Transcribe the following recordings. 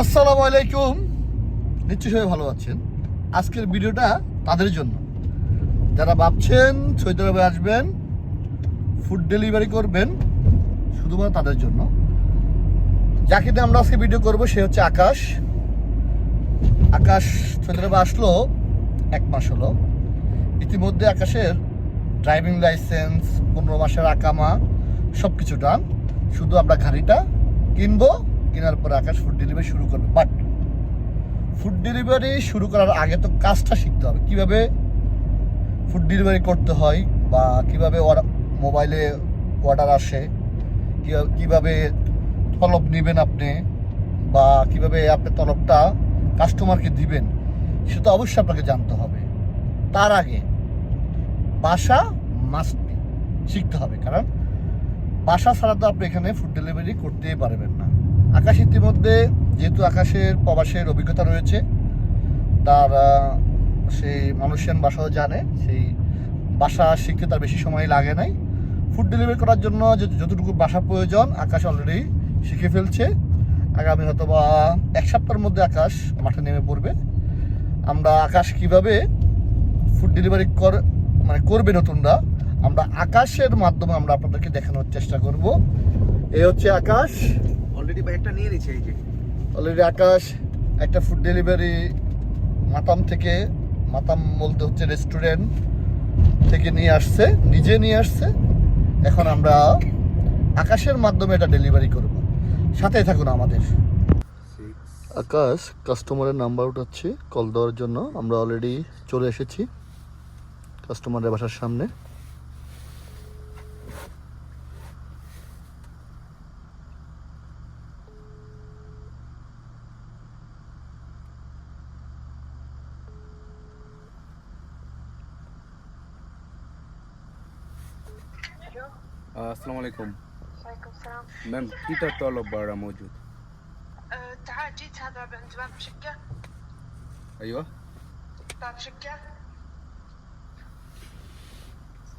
আসসালামু আলাইকুম। নিশ্চয়ই সবাই ভালো আছেন। আজকের ভিডিওটা তাদের জন্য। যারা ভাবছেন সৌদি আসবেন ফুড ডেলিভারি করবেন, শুধুমাত্র তাদের জন্য। যাকে দিয়ে আমরা আজকে ভিডিও করব সে হচ্ছে আকাশ। আকাশ সৌদি আরবে আসলো, এক মাস হলো। ইতিমধ্যে আকাশের ড্রাইভিং লাইসেন্স পনেরো মাসের আকামা সব কিছু শুধু আমরা গাড়িটা কিনবো কেনার পরে আকাশ ফুড ডেলিভারি শুরু করবে। বাট ফুড ডেলিভারি শুরু করার আগে তো কাজটা শিখতে হবে। কীভাবে ফুড ডেলিভারি করতে হয় বা কীভাবে মোবাইলে অর্ডার আসে কিভাবে- তলব নেবেন আপনি বা কীভাবে আপনি তলবটা কাস্টমারকে দিবেন সেটা অবশ্যই আপনাকে জানতে হবে। তার আগে বাসা মাস্ট শিখতে হবে। কারণ বাসা ছাড়া তো আপনি এখানে ফুড ডেলিভারি করতেই পারবেন না। আকাশ ইতিমধ্যে যেহেতু আকাশের প্রবাসের অভিজ্ঞতা রয়েছে, তার সেই মানুষের বাসাও জানে, সেই বাসা শিখতে তার বেশি সময় লাগে নাই। ফুড ডেলিভারি করার জন্য যতটুকু বাসা প্রয়োজন, আকাশ অলরেডি শিখে ফেলছে। আগামী হয়তো বা এক সপ্তাহের মধ্যে আকাশ মাঠে নেমে পড়বে। আমরা আকাশ কীভাবে ফুড ডেলিভারি কর মানে করবে নতুনরা, আমরা আকাশের মাধ্যমে আমরা আপনাদেরকে দেখানোর চেষ্টা করব। এই হচ্ছে আকাশ। অলরেডি ব্যাগটা নিয়ে নিচ্ছে এই যে। অলরেডি আকাশ, একটা ফুড ডেলিভারি মাতাম থেকে, মাতাম বলতে হচ্ছে রেস্টুরেন্ট থেকে নিয়ে আসছে, নিজে নিয়ে আসছে। এখন আমরা আকাশের মাধ্যমে এটা ডেলিভারি করব। সাথে থাকুন আমাদের। আকাশ কাস্টমারের নাম্বার উঠাচ্ছে কল দেওয়ার জন্য। আমরা অলরেডি চলে এসেছি কাস্টমারের বাসার সামনে। السلام عليكم عليكم السلام मैम كيتا طلب برا موجود أه تعال جيت هذا عند باب شقة ايوه باب شقة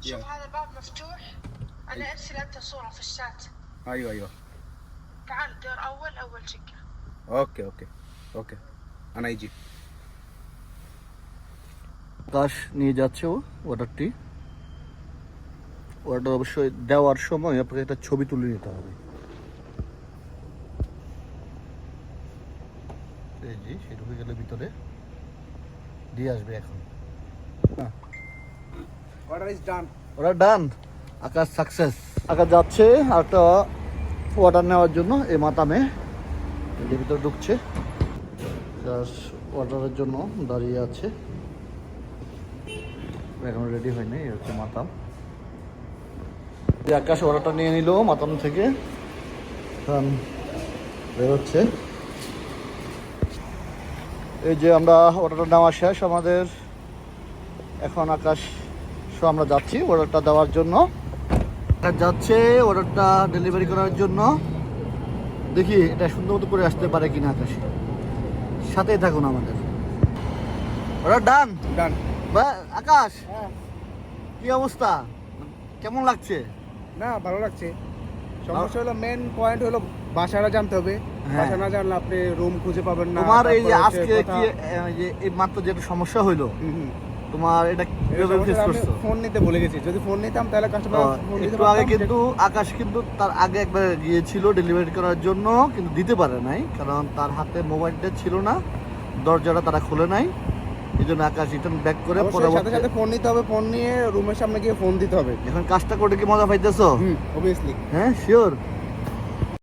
شوف يلا. هذا الباب مفتوح أنا أرسل أنت صورة في الشات ايوه ايوه تعال دور أول أول شقة اوكي اوكي اوكي انا يجي আকাশ নিয়ে যাচ্ছে ও অর্ডারটি অর্ডার অবশ্যই দেওয়ার সময় আপনাকে একটা ছবি তুলে নিতে হবে। এই জি সে ঢুকে গেলে ভিতরে দিয়ে আসবে এখন। Order is done done Akash success Akash যাচ্ছে একটা অর্ডার নেওয়ার জন্য এই মাতামে। ভিতরে ঢুকছে। অর্ডারের জন্য দাঁড়িয়ে আছে। এখন রেডি হয়নি এই হচ্ছে মাতাম। এই আকাশ অর্ডারটা নিয়ে নিল মাতাম থেকে। বেরোচ্ছে। এই যে আমরা অর্ডারটা নেওয়া শেষ আমাদের। এখন আকাশ সো আমরা যাচ্ছি অর্ডারটা দেওয়ার জন্য। যাচ্ছে অর্ডারটা ডেলিভারি করার জন্য। দেখি এটা সুন্দর মতো করে আসতে পারে কিনা আকাশ। সাথেই থাকুন আমাদের। Order done? ডান। আকাশ? কি অবস্থা? কেমন লাগছে? না ভালো লাগছে। সমস্যা হলো মেন পয়েন্ট হলো বাসাটা জানতে হবে। হ্যাঁ। বাসা না জানলে আপনি রুম খুঁজে পাবেন না তোমার এই যে আজকে কি যে এই মাত্র যেটা সমস্যা হইল। তোমার এটা কীভাবে ফেস করছ? ফোন নিতে ভুলে গেছি। যদি ফোন নিতাম তাহলে কাস্টমার ফোন দিতে একটু আগে কিন্তু আকাশ কিন্তু তার আগে একবার গিয়েছিল ডেলিভারি করার জন্য কিন্তু দিতে পারে নাই কারণ তার হাতে মোবাইলটা ছিল না দরজাটা তারা খুলে নাই। এই জন্য আকাশ রিটার্ন ব্যাক করে সাথে সাথে ফোন নিতে হবে ফোন নিয়ে রুমের সামনে গিয়ে ফোন দিতে হবে। এখন কাজটা করে কি মজা পাইতেছো? হুম অবভিয়াসলি হ্যাঁ শিওর